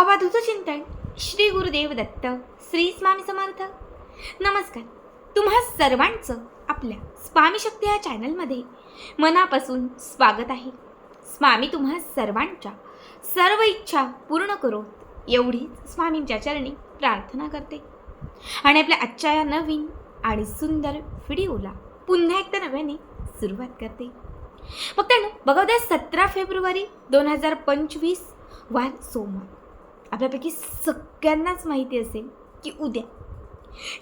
अवधूत चिंतन श्री गुरुदेव दत्त श्री स्वामी समर्थ. नमस्कार. तुम्हा सर्वांचं आपल्या स्वामी शक्ती या चॅनलमध्ये मनापासून स्वागत आहे. स्वामी तुम्हा सर्वांच्या सर्व इच्छा पूर्ण करो एवढीच स्वामींच्या चरणी प्रार्थना करते. आणि आपल्या आजच्या या नवीन आणि सुंदर व्हिडिओला पुन्हा एकदा नव्याने सुरुवात करते. मग त्यानं बघा उद्या सतरा फेब्रुवारी दोन हजार पंचवीस वार सोमवार. आपल्यापैकी सगळ्यांनाच माहिती असेल की उद्या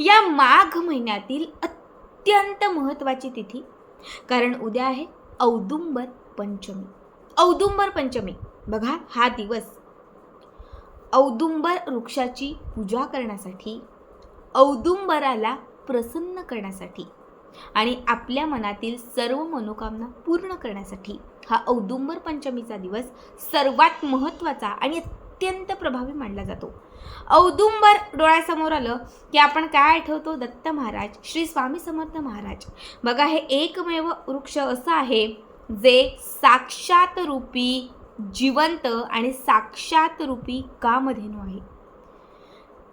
या माघ महिन्यातील अत्यंत महत्त्वाची तिथी कारण उद्या आहे औदुंबर पंचमी. औदुंबर पंचमी. बघा हा दिवस. औदुंबर वृक्षाची पूजा करण्यासाठी औदुंबराला प्रसन्न करण्यासाठी आणि आपल्या मनातील सर्व मनोकामना पूर्ण करण्यासाठी हा औदुंबर पंचमीचा दिवस सर्वात महत्त्वाचा आणि अत्यंत प्रभावी मानला जातो. औदुंबर डोळ्यासमोर आलं की आपण काय आठवतो? दत्त महाराज श्री स्वामी समर्थ महाराज. बघा हे एकमेव वृक्ष असं आहे जे साक्षात रूपी जिवंत आणि साक्षात रूपी कामधेनू आहे.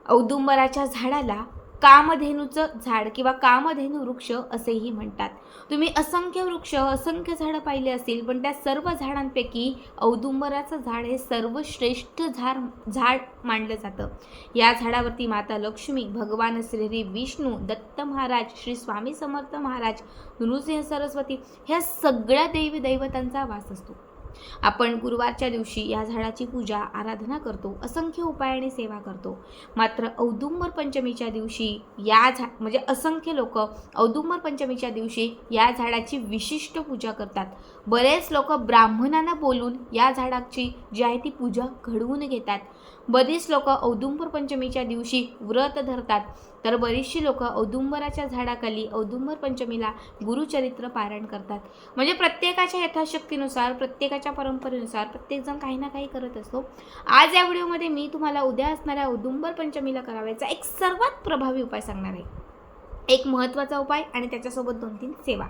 औदुंबराच्या झाडाला कामधेनूचं झाड किंवा कामधेनू वृक्ष असेही म्हणतात. तुम्ही असंख्य वृक्ष असंख्य झाडं पाहिले असतील पण त्या सर्व झाडांपैकी औदुंबराचं झाड हे सर्वश्रेष्ठ झाड झाड मानलं जातं. या झाडावरती माता लक्ष्मी भगवान श्री विष्णू दत्त महाराज श्री स्वामी समर्थ महाराज नृसिंह सरस्वती ह्या सगळ्या देवी दैवतांचा वास असतो. आपण गुरुवारच्या दिवशी या झाडाची पूजा आराधना करतो असंख्य उपायाने सेवा करतो. मात्र औदुंबर पंचमीच्या दिवशी या झा म्हणजे असंख्य लोक औदुंबर पंचमीच्या दिवशी या झाडाची विशिष्ट पूजा करतात. बरेच लोक ब्राह्मणांना बोलून या झाडाची जी आहे ती पूजा घडवून घेतात. बरीच लोक औदुंबर पंचमीच्या दिवशी व्रत धरतात. तर बरीचशी लोक औदुंबराच्या झाडाखाली औदुंबर पंचमीला गुरुचरित्र पारायण करतात. म्हणजे प्रत्येकाच्या यथाशक्तीनुसार प्रत्येकाच्या परंपरेनुसार प्रत्येकजण काही ना काही करत असतो. आज या व्हिडिओमध्ये मी तुम्हाला उद्या असणाऱ्या औदुंबर पंचमीला करावायचा एक सर्वात प्रभावी उपाय सांगणार आहे. एक महत्त्वाचा उपाय आणि त्याच्यासोबत दोन तीन सेवा.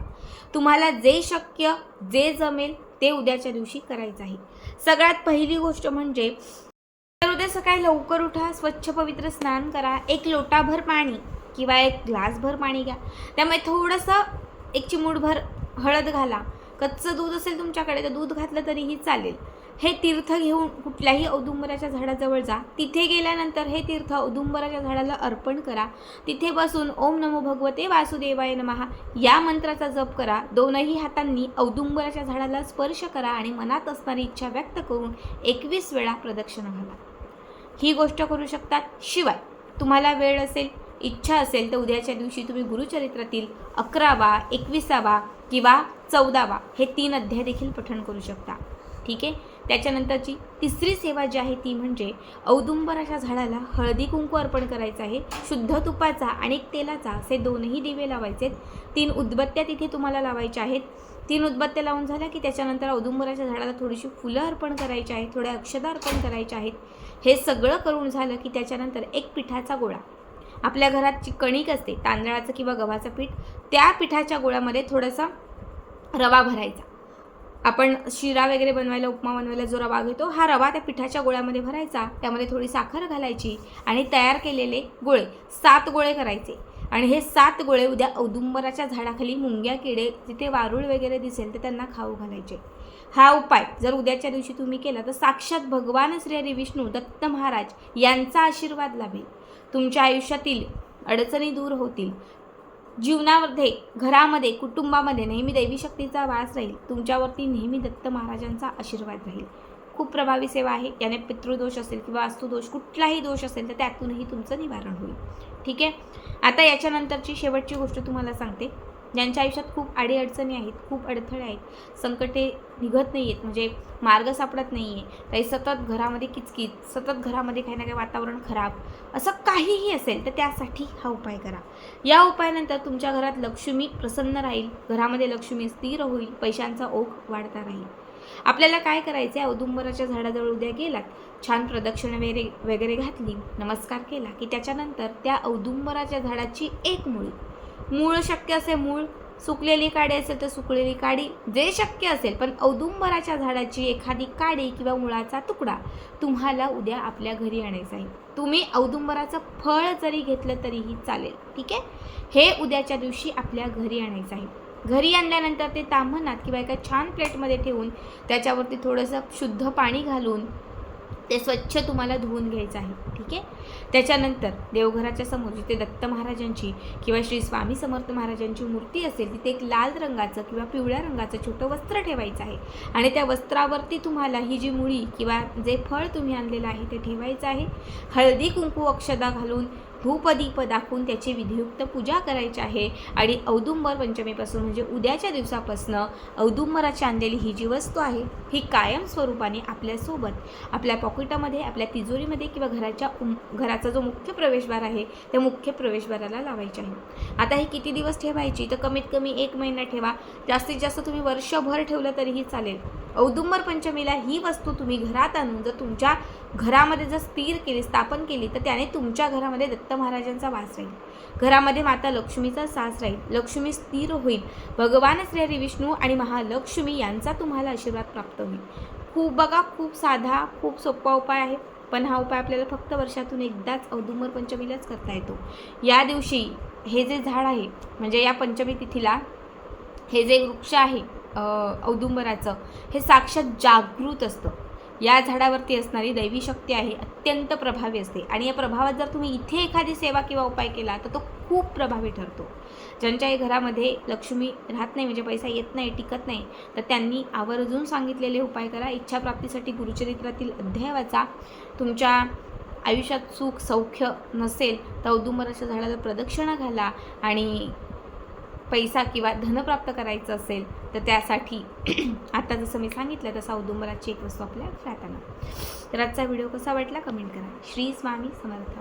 तुम्हाला जे शक्य जे जमेल ते उद्याच्या दिवशी करायचं आहे. सगळ्यात पहिली गोष्ट म्हणजे उद्या सकाळी लवकर उठा स्वच्छ पवित्र स्नान करा एक लोटाभर पाणी किंवा एक ग्लासभर पाणी घ्या. त्यामुळे थोडंसं एक चिमूटभर हळद घाला. कच्चं दूध असेल तुमच्याकडे तर दूध घातलं तरीही चालेल. हे तीर्थ घेऊन कुठल्याही औदुंबराच्या झाडाजवळ जा. तिथे गेल्यानंतर हे तीर्थ औदुंबराच्या झाडाला अर्पण करा. तिथे बसून ओम नमो भगवते वासुदेवाय नमहा या मंत्राचा जप करा. दोनही हातांनी औदुंबराच्या झाडाला स्पर्श करा आणि मनात असणारी इच्छा व्यक्त करून एकवीस वेळा प्रदक्षिणा घाला. ही गोष्ट करू शकतात. शिवाय तुम्हाला वेळ असेल इच्छा असेल तर उद्याच्या दिवशी तुम्ही गुरुचरित्रातील अकरावा एकविसावा किंवा चौदावा हे तीन अध्याय देखील पठण करू शकता. ठीक आहे? त्याच्यानंतरची तिसरी सेवा जी आहे ती म्हणजे औदुंबर अशा झाडाला हळदी कुंकू अर्पण करायचं आहे. शुद्ध तुपाचा आणि तेलाचा असे दोनही दिवे लावायचे तीन उदबत्त्या तिथे तुम्हाला लावायच्या आहेत. तीन उदबत्त्या लावून झाल्या की त्याच्यानंतर औदुंबराच्या झाडाला थोडीशी फुलं अर्पण करायची आहेत थोड्या अक्षदा अर्पण करायच्या आहेत. हे सगळं करून झालं की त्याच्यानंतर एक पिठाचा गोळा. आपल्या घरात जी कणिक असते तांदळाचं किंवा गव्हाचं पीठ त्या पिठाच्या गोळ्यामध्ये थोडासा रवा भरायचा. आपण शिरा वगैरे बनवायला उपमा बनवायला जो रवा घेतो हा रवा त्या पिठाच्या गोळ्यामध्ये भरायचा. त्यामध्ये थोडी साखर घालायची आणि तयार केलेले गोळे सात गोळे करायचे. आणि हे सात गोळे उद्या औदुंबराच्या झाडाखाली मुंग्या किडे जिथे वारूळ वगैरे दिसेल तर त्यांना खाऊ घालायचे. हा उपाय जर उद्याच्या दिवशी तुम्ही केला तर साक्षात भगवान श्री हरी विष्णू दत्त महाराज यांचा आशीर्वाद लाभेल. तुमच्या आयुष्यातील अडचणी दूर होतील. जीवनामध्ये घरामध्ये कुटुंबामध्ये नेहमी दैवी शक्तीचा वास राहील. तुमच्यावरती नेहमी दत्त महाराजांचा आशीर्वाद राहील. खूप प्रभावी सेवा आहे. याने पितृदोष असेल किंवा वास्तुदोष कुठलाही दोष असेल तर त्यातूनही तुमचं निवारण होईल. ठीक आहे? आता याच्यानंतरची शेवटची गोष्ट तुम्हाला सांगते. ज्यांच्या आयुष्यात खूप अडीअडचणी आहेत खूप अडथळे आहेत संकटे निघत नाही आहेत म्हणजे मार्ग सापडत नाही आहे काही सतत घरामध्ये किचकिच सतत घरामध्ये काही ना काही वातावरण खराब असं काहीही असेल तर त्यासाठी हा उपाय करा. या उपायानंतर तुमच्या घरात लक्ष्मी प्रसन्न राहील घरामध्ये लक्ष्मी स्थिर होईल पैशांचा ओघ वाढता राहील. आपल्याला काय करायचं आहे औदुंबराच्या झाडाजवळ उद्या गेलात. छान प्रदक्षिणा वगैरे वगैरे घातली. नमस्कार केला की त्याच्यानंतर त्या औदुंबराच्या झाडाची एक मुळी. मूळ शक्य असे मूळ सुकलेली काडी असेल तर सुकलेली काडी जे शक्य असेल. पण औदुंबराच्या झाडाची एखादी काडी किंवा मुळाचा तुकडा तुम्हाला उद्या आपल्या घरी आणायचा आहे. तुम्ही औदुंबराचं फळ जरी घेतलं तरीही चालेल. ठीक आहे? हे उद्याच्या दिवशी आपल्या घरी आणायचं आहे. घरी आणल्यानंतर ते ताम्हणात किंवा एका छान प्लेटमध्ये ठेवून त्याच्यावरती थोडंसं शुद्ध पाणी घालून ते स्वच्छ तुम्हाला धुवून घ्यायचं आहे ठीक आहे? त्याच्यानंतर देवघराच्या समोर जिथे दत्त महाराजांची किंवा श्री स्वामी समर्थ महाराजांची मूर्ती असेल तिथे एक लाल रंगाचं किंवा पिवळ्या रंगाचं छोटं वस्त्र ठेवायचं आहे. आणि त्या वस्त्रावरती तुम्हाला ही जी मुळी किंवा जे फळ तुम्ही आणलेलं आहे ते ठेवायचं आहे. हळदी कुंकू अक्षदा घालून धूपदीप दाखवून त्याची विधियुक्त पूजा करायची आहे. आणि औदुंबर पंचमीपासून म्हणजे उद्याच्या दिवसापासनं औदुंबराची आणलेली ही जी वस्तू आहे ही कायम स्वरूपाने आपल्यासोबत आपल्या पॉकेटामध्ये आपल्या तिजोरीमध्ये किंवा घराच्या उम घराचा जो मुख्य प्रवेशद्वार आहे त्या मुख्य प्रवेशद्वाराला लावायची आहे. आता ही किती दिवस ठेवायची? तर कमीत कमी एक महिना ठेवा. जास्तीत जास्त तुम्ही वर्षभर ठेवलं तरीही चालेल. औदुंबर पंचमीला ही वस्तू तुम्ही घरात आणून जर तुमच्या घरामध्ये जर स्थिर केली स्थापन केली तर त्याने तुमच्या घरामध्ये दत्त महाराजांचा वास राहील. घरामध्ये माता लक्ष्मीचा सास राहील. लक्ष्मी स्थिर होईल. भगवान श्री विष्णू आणि महालक्ष्मी यांचा तुम्हाला आशीर्वाद प्राप्त होईल. खूप बघा खूप साधा खूप सोपा उपाय आहे. पण हा उपाय आपल्याला फक्त वर्षातून एकदाच औदुंबर पंचमीलाच करता येतो. या दिवशी हे जे झाड आहे म्हणजे या पंचमी तिथीला हे जे वृक्ष आहे औदुंबराचं हे साक्षात जागृत असतं. या झाडावरती असणारी दैवी शक्ती आहे अत्यंत प्रभावी असते. आणि या प्रभावात जर तुम्ही इथे एखादी सेवा किंवा उपाय केला तर तो खूप प्रभावी ठरतो. ज्यांच्याही घरामध्ये लक्ष्मी राहत नाही म्हणजे पैसा येत नाही टिकत नाही तर त्यांनी आवर्जून सांगितलेले उपाय करा. इच्छाप्राप्तीसाठी गुरुचरित्रातील अध्याय वाचा. तुमच्या आयुष्यात सुख सौख्य नसेल तर औदुंबराच्या झाडाला प्रदक्षिणा घाला. आणि पैसा किंवा धन प्राप्त करायचं असेल तर त्यासाठी आता जसं मी सांगितलं तसं औदुंबराची एक वस्तू आपल्या फ्लॅट आणा तर आजचा व्हिडिओ कसा वाटला? कमेंट करा. श्री स्वामी समर्थ.